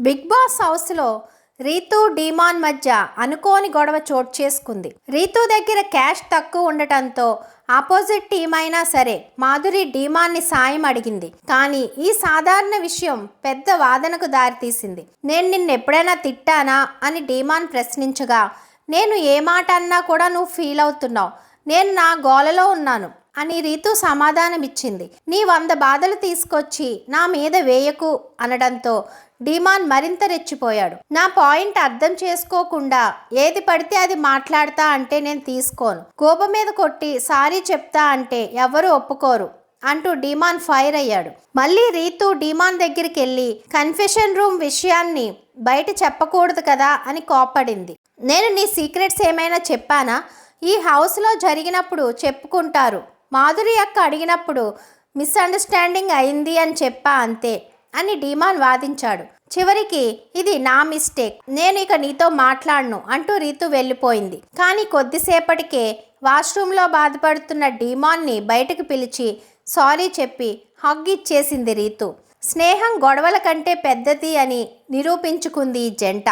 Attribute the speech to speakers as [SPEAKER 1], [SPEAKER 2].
[SPEAKER 1] Big boss హౌస్లో Ritu demon మధ్య అనుకోని గొడవ చోటు చేసుకుంది. రీతు దగ్గర క్యాష్ తక్కువ ఉండటంతో ఆపోజిట్ టీం అయినా సరే మాధురి డీమాన్ని సాయం అడిగింది. కానీ ఈ సాధారణ విషయం పెద్ద వాదనకు దారితీసింది. నేను నిన్నెప్పుడైనా తిట్టానా? అని డీమాన్ ప్రశ్నించగా నేను ఏ మాట అన్నా కూడా నువ్వు ఫీల్ అవుతున్నావు. నేను నా గోలలో ఉన్నాను. అని రీతు సమాధానమిచ్చింది. నీ వంద బాధలు తీసుకొచ్చి నా మీద వేయకు అనడంతో డిమాన్ మరింత రెచ్చిపోయాడు. నా పాయింట్ అర్థం చేసుకోకుండా ఏది పడితే అది మాట్లాడతా అంటే నేను తీసుకోను. కోప మీద కొట్టి సారీ చెప్తా అంటే ఎవరు ఒప్పుకోరు అంటూ డీమాన్ ఫైర్ అయ్యాడు. మళ్ళీ రీతు డీమాన్ దగ్గరికి వెళ్ళి కన్ఫెషన్ రూమ్ విషయాన్ని బయట చెప్పకూడదు కదా అని కోపడింది నేను నీ సీక్రెట్స్ ఏమైనా చెప్పానా? ఈ హౌస్లో జరిగినప్పుడు చెప్పుకుంటారు. మాధురి అక్క అడిగినప్పుడు మిస్అండర్స్టాండింగ్ అయింది అని చెప్పా అంతే అని డీమాన్ వాదించాడు. చివరికి ఇది నా మిస్టేక్. నేను ఇక నీతో మాట్లాడను అంటూ రీతు వెళ్ళిపోయింది. కానీ కొద్దిసేపటికే వాష్రూమ్లో బాధపడుతున్న డీమాన్ని బయటకు పిలిచి సారీ చెప్పి హగ్ ఇచ్చేసింది రీతు. స్నేహం గొడవల కంటే పెద్దది అని నిరూపించుకుంది ఈ జంట.